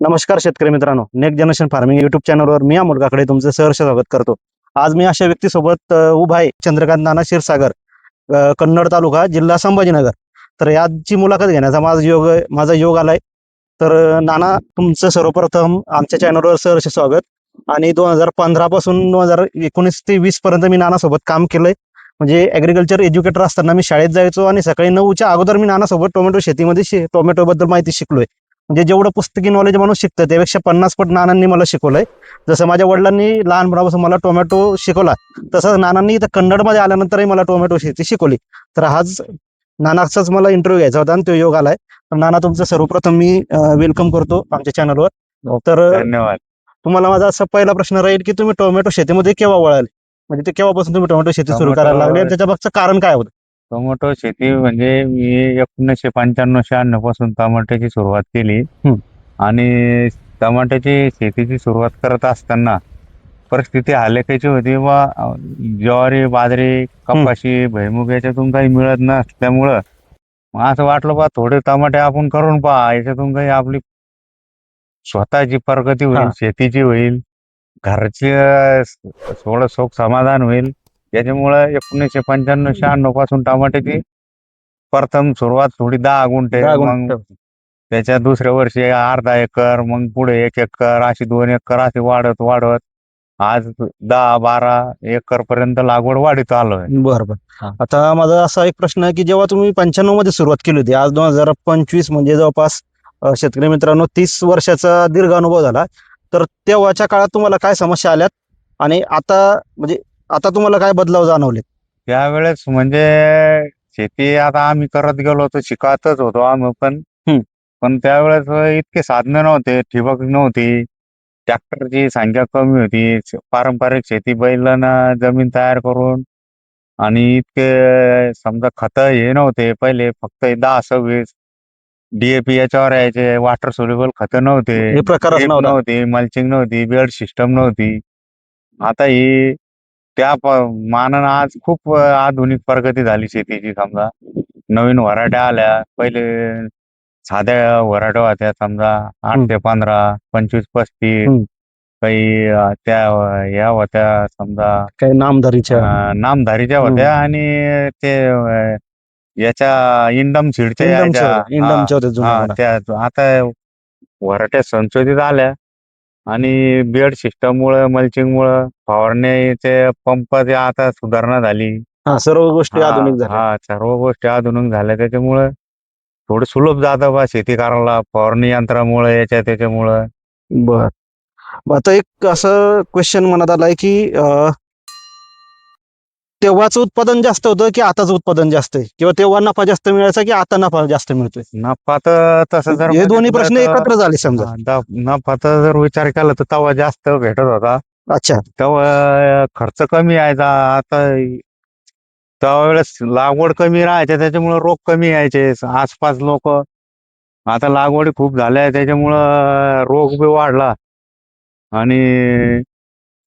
नमस्कार शेतकरी मित्रांनो नेक्स्ट जनरेशन फार्मिंग युट्यूब चॅनलवर मी अमोल काकडे तुमचं सहर्ष स्वागत करतो. आज मी अशा व्यक्तीसोबत उभा आहे चंद्रकांत नाना क्षीरसागर कन्नड तालुका जिल्हा संभाजीनगर. तर याची मुलाखत घेण्याचा माझा योग माझा योग आलाय. तर नाना तुमचं सर्वप्रथम आमच्या चॅनलवर सहर्ष स्वागत. आणि दोन हजार पंधरा पासून दोन हजार एकोणीस ते वीस पर्यंत मी नानासोबत काम केलंय. म्हणजे ॲग्रिकल्चर एज्युकेटर असताना मी शाळेत जायचो आणि सकाळी नऊच्या अगोदर मी नानासोबत टोमॅटो शेतीमध्ये शे टोमॅटोबद्दल माहिती शिकलोय. म्हणजे जेवढं पुस्तकी नॉलेज माणूस शिकतं त्यापेक्षा पन्नास पट नानांनी मला शिकवलंय. जसं माझ्या वडिलांनी लहानपणापासून मला टोमॅटो शिकवला तसंच नानांनी इथं कन्नडमध्ये आल्यानंतरही मला टोमॅटो शेती शिकवली. तर आज नानाचाच मला इंटरव्ह्यू घ्यायचा होता आणि तो योग आलाय. तर नाना तुमचं सर्वप्रथम मी वेलकम करतो आमच्या चॅनलवर तर धन्यवाद. तुम्हाला माझा असा पहिला प्रश्न राहील की तुम्ही टोमॅटो शेतीमध्ये केव्हा वळाले? म्हणजे ते केव्हापासून तुम्ही टोमॅटो शेती सुरू करायला लागले? आणि त्याच्या मागचं कारण काय होतं? टोमॅटो शेती म्हणजे मी एकोणीसशे पंच्याण्णव शहाण्णवपासून टमाट्याची सुरुवात केली. आणि टमाट्याची शेतीची सुरुवात करत असताना परिस्थिती हालेकाची होती व ज्वारी बाजरी कपाशी भैमुग याच्यातून काही मिळत नसल्यामुळं मग असं वाटलं बा थोडे टमाटे आपण करून पहा याच्यातून काही आपली स्वतःची प्रगती होईल. शेतीची होईल घरचे थोडं सुख समाधान होईल त्याच्यामुळं एकोणीसशे पंच्याण्णव शहाण्णवपासून टमाट्याची प्रथम सुरुवात थोडी दहा गुंठे. दहा मग गुंठे. त्याच्या दुसऱ्या वर्षी अर्धा एकर मग पुढे एक एकर अशी दोन एकर अशी वाढत वाढत आज दहा बारा एकर पर्यंत लागवड वाढीत आलोय. बरं बरं हा. आता माझा असा एक प्रश्न आहे की जेव्हा तुम्ही पंच्याण्णवमध्ये सुरुवात केली होती आज दोन हजार पंचवीस म्हणजे जवळपास अ, शेतकरी मित्रांनो तीस वर्षाचा दीर्घ अनुभव झाला. तर तेव्हाच्या काळात तुम्हाला काय समस्या आल्यात? आणि आता म्हणजे आता तुम्हाला काय बदलाव जाणवले त्यावेळेस म्हणजे शेती आता आम्ही करत गेलो होतो शिकतच होतो आम्ही पण. हम्म. पण त्यावेळेस इतके साधनं नव्हते ठिबक नव्हती ट्रॅक्टरची संख्या कमी होती श- पारंपरिक शेती बैलांना जमीन तयार करून आणि इतके समजा खत हे नव्हते पहिले फक्त हे दहा सव्वीस डीएपी याच्यावर यायचे वॉटर सोल्युबल खत नव्हते हे प्रकारच ड्रीप नव्हता. नव्हती मल्चिंग नव्हती बेड सिस्टम नव्हती. आता ही त्या प- मानानं आज खूप आधुनिक प्रगती झाली शेतीची. समजा नवीन व्हरायट्या आल्या. पहिले साध्या व्हरायट्या होत्या. समजा आठ. ते पंधरा पंचवीस पस्तीस हम्म. काही अ, त्या या होत्या. समजा काही नामधारीच्या. अ, नामधारीच्या होत्या आणि ते अ, याच्या इंडम सीडच्या इंडमच्या यायच्या होत्या, इंडमच्या होत्या जुन्या हा, मोठ्या. त्या आता व्हरायट्या संशोधित आल्या. आणि बेड सिस्टम मुळे मल्चिंग मुळे फवारण्याचे पंपाची आता सुधारणा झाली. हा सर्व गोष्टी हा, आधुनिक झाल्या. हा सर्व गोष्टी आधुनिक झाल्या. त्याच्यामुळे थोडं सुलभ जातं बा शेती करायला फवारणी यंत्रामुळे याच्या त्याच्यामुळं. बर. मग आता एक असं क्वेश्चन मनात आलाय की अं, तेव्हाचं उत्पादन जास्त होतं की आताचं उत्पादन जास्त आहे? किंवा तेव्हा नफा जास्त मिळायचा की आता नफा जास्त मिळतोय? नफा तर तसं जर हे दोन्ही बघितलं प्रश्न तर- एकत्र झाले समजा. हा, द- नफा तर जर विचार केला तर तेव्हा जास्त भेटत होता. अच्छा. तेव्हा खर्च कमी यायचा. आता त्यावेळेस लागवड कमी राहायच्या त्याच्यामुळे रोग कमी यायचे. आसपास लोक आता लागवडी खूप झाल्या त्याच्यामुळं रोग बी वाढला. आणि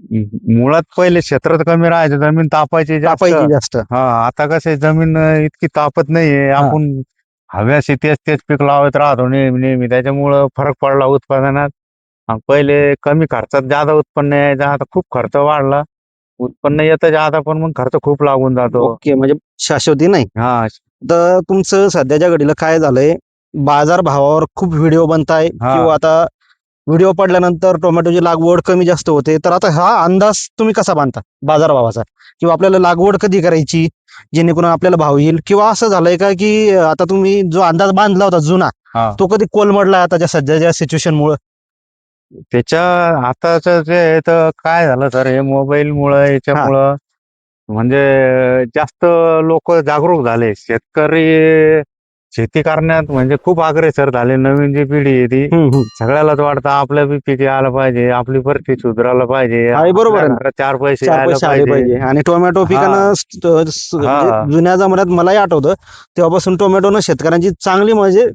मुळात पहिले क्षेत्रात कमी राहायचं जमीन तापायची जास्त. तापायची जास्त. हा आता कसं आहे, जमीन अं, इतकी तापत नाहीये. हा. आपण हव्याशी तेच तेच पीक लावत राहतो नेहमी नेहमी. त्याच्यामुळं फरक पडला उत्पादनात. आणि पहिले कमी खर्चात जादा उत्पन्न यायचं. आता खूप खर्च वाढला. उत्पन्न येतं जादा पण मग खर्च खूप लागून जातो. ओके म्हणजे शाश्वती नाही. हा. तर तुमचं सध्याच्या घडीला काय झालंय? बाजार भावावर खूप व्हिडिओ बनताय. हा. किंवा आता व्हिडिओ पडल्यानंतर टोमॅटोची लागवड कमी जास्त होते. तर आता हा अंदाज तुम्ही कसा बांधता? बाजार भावाचा. किंवा आपल्याला लागवड कधी करायची? जेणेकरून आपल्याला भाव येईल? किंवा असं झालंय का की आता तुम्ही जो अंदाज बांधला होता जुना तो कधी कोलमडला आताच्या सध्याच्या सिच्युएशन मुळे? त्याच्या आताच जे आहे तर काय झालं सर? हे मोबाईल मुळे याच्यामुळं म्हणजे जास्त लोक जागरूक झाले. शेतकरी शेती करण्यात म्हणजे खूप अग्रेसर झाले. नवीन जी पिढी आहे ती सगळ्यालाच वाटतं आपल्या बी पिके आलं पाहिजे आपली परिस्थिती सुधारायला पाहिजे. बरोबर आहे ना. चार पैसे चार आले पैसे आले पाहिजे. पाहिजे. आणि टोमॅटो पिकानं स- स- म्हणजे. जुन्या जमान्यात मलाही आठवतं तेव्हापासून टोमॅटोनं शेतकऱ्यांची चांगली म्हणजे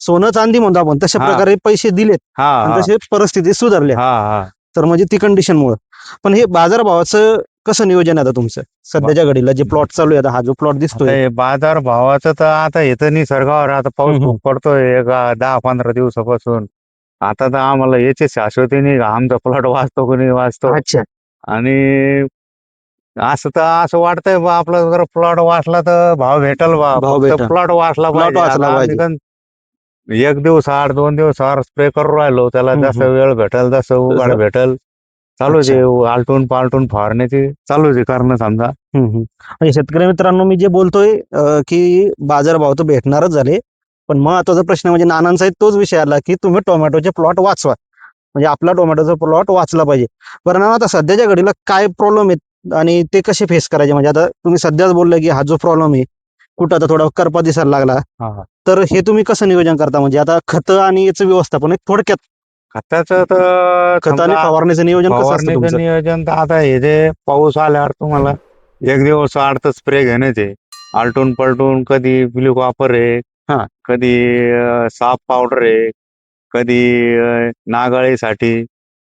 सोनं चांदी म्हणतो आपण तशा हा. प्रकारे पैसे दिलेत हा आणि हा. तसे परिस्थिती सुधारल्या हा हा. तर म्हणजे ती कंडिशन मुळे. पण हे बाजारभावाचं कसं नियोजन आहे आता तुमचं? सध्याच्या घडीला जे प्लॉट चालू आहे आता हा जो प्लॉट दिसतोय. बाजार भावाचं तर आता येतं निसर्गावर आता पाऊस हम्म, खूप पडतोय एक दहा पंधरा दिवसापासून. आता तर आम्हाला याची शाश्वती नाही आमचा प्लॉट वाचतो कोणी वाचतो. अच्छा. आणि असं तर असं वाटतंय बा आपला जर प्लॉट वाचला तर भाव भेटल बा भाव फक्त भेटल. प्लॉट वाचला Plot पाहिजे. वाचला आता आम्ही पाहिजे. पण एक दिवस आठ दोन दिवस आड स्प्रे करून राहिलो त्याला हम्म, जसं वेळ भेटल तसं उघाड. भेटल. चालू. आहे आलटून पालटून फवारण्याची चालू आहे करणं समजा. म्हणजे शेतकरी मित्रांनो मी जे बोलतोय अं, की बाजारभाव तर भेटणारच झाले पण महत्त्वाचा प्रश्न म्हणजे नानांचा तोच विषय आला की तुम्ही टोमॅटोचे प्लॉट वाचवा. म्हणजे आपला टोमॅटोचा प्लॉट वाचला पाहिजे. पण आता सध्याच्या घडीला काय प्रॉब्लेम आहेत आणि ते कसे फेस करायचे? म्हणजे आता तुम्ही सध्याच बोलले की हा जो प्रॉब्लेम आहे कुठं आता थोडा करपा दिसायला लागला. तर हे तुम्ही कसं नियोजन करता? म्हणजे आता खतं आणि याचं व्यवस्थापन एक थोडक्यात खताचं तर खत आणि समजा फवारणीचं नियोजन कसं असतं फवारणीचं तुमचं नियोजन तर आता हे जे पाऊस आल्यावर तुम्हाला एक दिवस आड तर स्प्रे घेण्याचे आलटून पलटून कधी ब्ल्यू वापर आहे. कधी अं, साप पावडर आहे कधी अं, नागाळीसाठी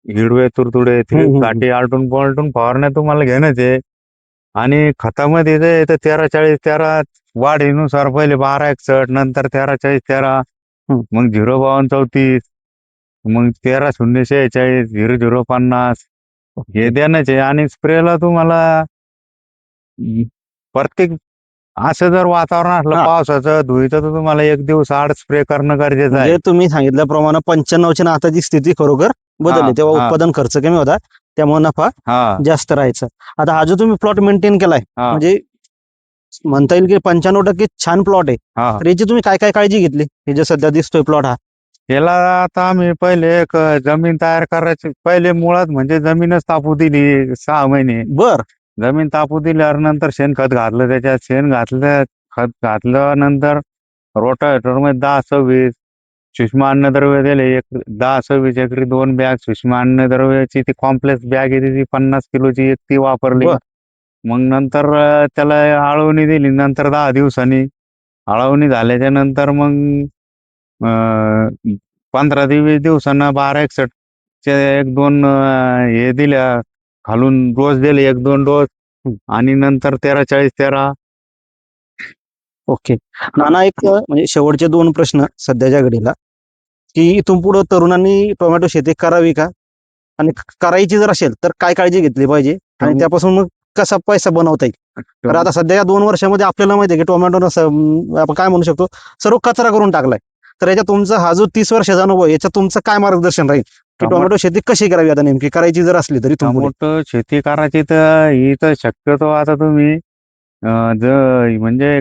हिरवे तुरतुडे हम्म, हम्म. साठी आलटून पलटून फवारण्या तुम्हाला घेण्याचे आणि खतामध्ये जे आहे ते तेरा चाळीस तेरा वाढीनुसार पहिले बारा एकसठ नंतर तेरा चाळीस तेरा हम्म. मग झिरो बावन्न चौतीस मग तेरा शून्य शेहेचाळीस झिरो झिरो पन्नास हे देण्याचे आणि स्प्रेला तुम्हाला प्रत्येक असं जर वातावरण असलं हा. पावसाचं धुळीचं तर तुम्हाला एक दिवस आड स्प्रे करणं गरजेचं आहे. म्हणजे तुम्ही सांगितल्याप्रमाणे पंच्याण्णवच्या आताची स्थिती खरोखर बदलली. हा, तेव्हा हा. उत्पादन खर्च कमी होता. त्यामुळे नफा हा. जास्त राहायचा. आता हा जो तुम्ही प्लॉट मेंटेन केलाय हा. म्हणजे म्हणता येईल की पंच्याण्णव टक्के छान प्लॉट आहे. हा. तर याची तुम्ही काय काय काळजी घेतली? हे जे सध्या दिसतोय प्लॉट हा. याला आता आम्ही पहिले एक जमीन तयार करायची. पहिले मुळात म्हणजे जमीनच तापू दिली सहा महिने. बर. जमीन तापू दिल्यावर नंतर शेणखत घातलं. त्याच्यात शेण घातलं खत घातलं नंतर रोटावेटरमध्ये दहा सव्वीस सूक्ष्म अन्नद्रव्य दिले. एक दहा सव्वीस एकरी दोन बॅग सूक्ष्म अन्नद्रव्याची ती कॉम्प्लेक्स बॅग येते ती पन्नास किलोची एक ती वापरली. बर. मग नंतर अं, त्याला आळवणी दिली. नंतर दहा दिवसांनी आळवणी झाल्याच्यानंतर मग पंधरा ते वीस दिवसांना बारा एकसठ चे एक दोन हे दिल्या खालून डोस दिले एक दोन डोस. आणि नंतर तेरा चाळीस तेरा. ओके. नाना एक म्हणजे शेवटचे दोन प्रश्न सध्याच्या घडीला. की इथून पुढे तरुणांनी टोमॅटो शेती करावी का? आणि करायची जर असेल तर काय काळजी घेतली पाहिजे? आणि त्यापासून मग कसा पैसा बनवता येईल? तर आता सध्या या दोन वर्षामध्ये आपल्याला माहिती आहे की टोमॅटो आपण काय म्हणू शकतो? सर्व कचरा करून टाकलाय. तर याच्यात तुमचा हा जो तीस वर्षाचा अनुभव याच्यात तुमचं काय मार्गदर्शन राहील? की टोमॅटो- शेती कशी करावी आता नेमकी? करायची जर असली तरी टोमॅटो शेती करायची तर ही तर शक्यतो आता तुम्ही अं, ज म्हणजे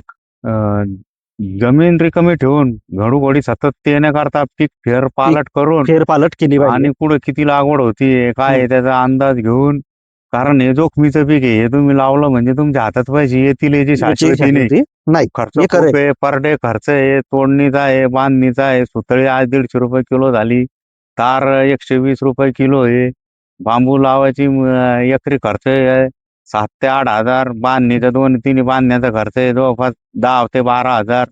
जमीन रिकामी ठेवून घडोघडी सतत ते न करता पीक फेर पालट करून फेरपालट केली आणि पुढे किती लागवड होती काय त्याचा अंदाज घेऊन कारण हे जोखमीचं पीक आहे हे तुम्ही लावलं म्हणजे तुमच्या हातात पैसे येतील याची शाश्वती नाही खर्च हे खूप आहे. पर डे खर्च आहे तोडणीचा आहे बांधणीचा आहे सुतळी आज दीडशे रुपये किलो झाली तार एकशे वीस रुपये किलो आहे बांबू लावायची एकरी खर्च आहे सात ते आठ हजार बांधणीचा दोन तीन बांधण्याचा खर्च आहे जवळपास दहा ते बारा हजार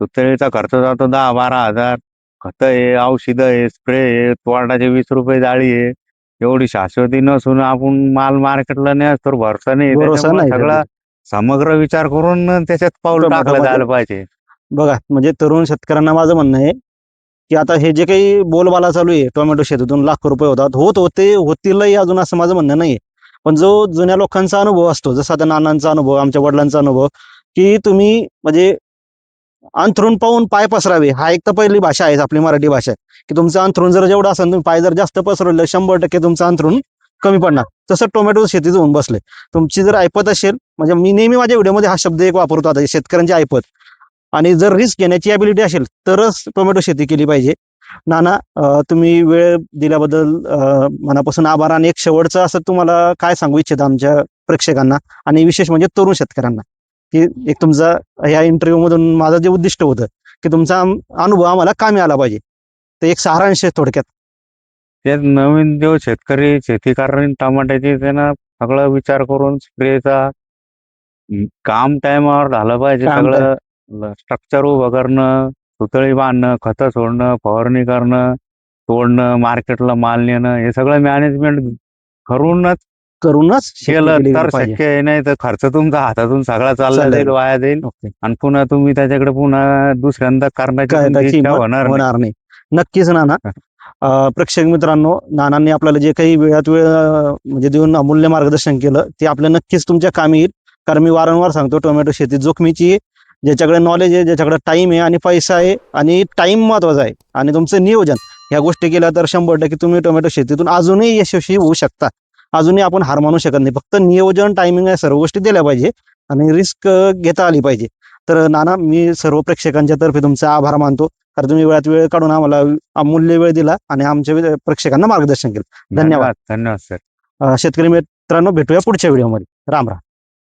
सुतळीचा खर्च जातो दहा बारा हजार खत आहे औषधं आहे स्प्रे आहे तोरडाचे वीस रुपये जाळी आहे एवढी शाश्वती नसून आपण माल मार्केटला नाही तर भरोसा नाही. भरोसा त्याच्यामुळे नाही सगळा समग्र विचार करून त्याच्यात पाऊल टाकलं टोमॅटोमध्ये- जायला पाहिजे. बघा म्हणजे तरुण शेतकऱ्यांना माझं म्हणणं आहे की आता हे जे काही बोलबाला चालू आहे टोमॅटो शेतीतून लाख रुपये होतात. होत होते होतीलही अजून असं माझं म्हणणं नाही पण जो जुन्या लोकांचा अनुभव असतो जसा आता नानांचा अनुभव आमच्या वडिलांचा अनुभव की तुम्ही म्हणजे अंथरून पाहून पाय पसरावे. हा एक तर पहिली भाषा आहे आपली मराठी भाषा की तुमचं अंथरून जर जेवढं असेल तुम्ही पाय जर जास्त पसरवलं शंभर टक्के तुमचं अंथरून कमी पडणार. तसं टोमॅटो शेतीत होऊन बसले. तुमची जर ऐपत असेल म्हणजे मी नेहमी माझ्या व्हिडिओमध्ये हा शब्द एक वापरतो आता शेतकऱ्यांची ऐपत. आणि जर रिस्क घेण्याची ॲबिलिटी असेल तरच टोमॅटो शेती केली पाहिजे. नाना तुम्ही वेळ दिल्याबद्दल मनापासून आभार. आणि एक शेवटचं असं तुम्हाला काय सांगू इच्छिता आमच्या प्रेक्षकांना? आणि विशेष म्हणजे तरुण शेतकऱ्यांना? की एक तुमचा ह्या इंटरव्ह्यू मधून माझं जे उद्दिष्ट होतं की तुमचा अनुभव आम्हाला कामी आला पाहिजे. तर एक सारांश आहे थोडक्यात. ते नवीन जो शेतकरी शेती कारण टमाट्याची त्यानं सगळं विचार करून स्प्रेचा काम टायमावर झालं पाहिजे काम सगळं. स्ट्रक्चर उभं करणं सुतळी बांधणं खतं सोडणं फवारणी करणं तोडणं मार्केटला माल नेणं हे सगळं मॅनेजमेंट करूनच करूनच शेती केलं केली तर पाहिजे. शक्य आहे नाही तर खर्च तुमचा हातातून सगळा चालला चालला जाईल. वाया जाईल ओके. आणि पुन्हा तुम्ही त्याच्याकडे पुन्हा दुसऱ्यांदा करण्याची काय तुमची त्याची इच्छा हिंमत होणार नाही. होणार नाही नक्कीच नाना अं, प्रेक्षक मित्रांनो नानांनी आपल्याला जे काही वेळात वेळ अं, म्हणजे देऊन अमूल्य मार्गदर्शन केलं ते आपल्या नक्कीच तुमच्या कामी येईल कारण मी वारंवार सांगतो टोमॅटो शेती जोखमीची आहे. ज्याच्याकडे नॉलेज आहे ज्याच्याकडे टाईम आहे आणि पैसा आहे आणि टाईम महत्त्वाचा आहे आणि तुमचं नियोजन ह्या गोष्टी केल्या तर शंभर टक्के तुम्ही टोमॅटो शेतीतून अजूनही यशस्वी होऊ शकता अजूनही आपण हार मानू शकत नाही. फक्त नियोजन टायमिंग या सर्व गोष्टी दिल्या पाहिजे आणि रिस्क घेता आली पाहिजे. तर नाना मी सर्व प्रेक्षकांच्या तर्फे तुमचा आभार मानतो. कारण तुम्ही वेळात वेळ काढून आम्हाला अमूल्य वेळ दिला आणि आमच्या प्रेक्षकांना मार्गदर्शन केलं. धन्यवाद. धन्यवाद. सर. शेतकरी मित्रांनो भेटूया पुढच्या व्हिडिओमध्ये. राम राम.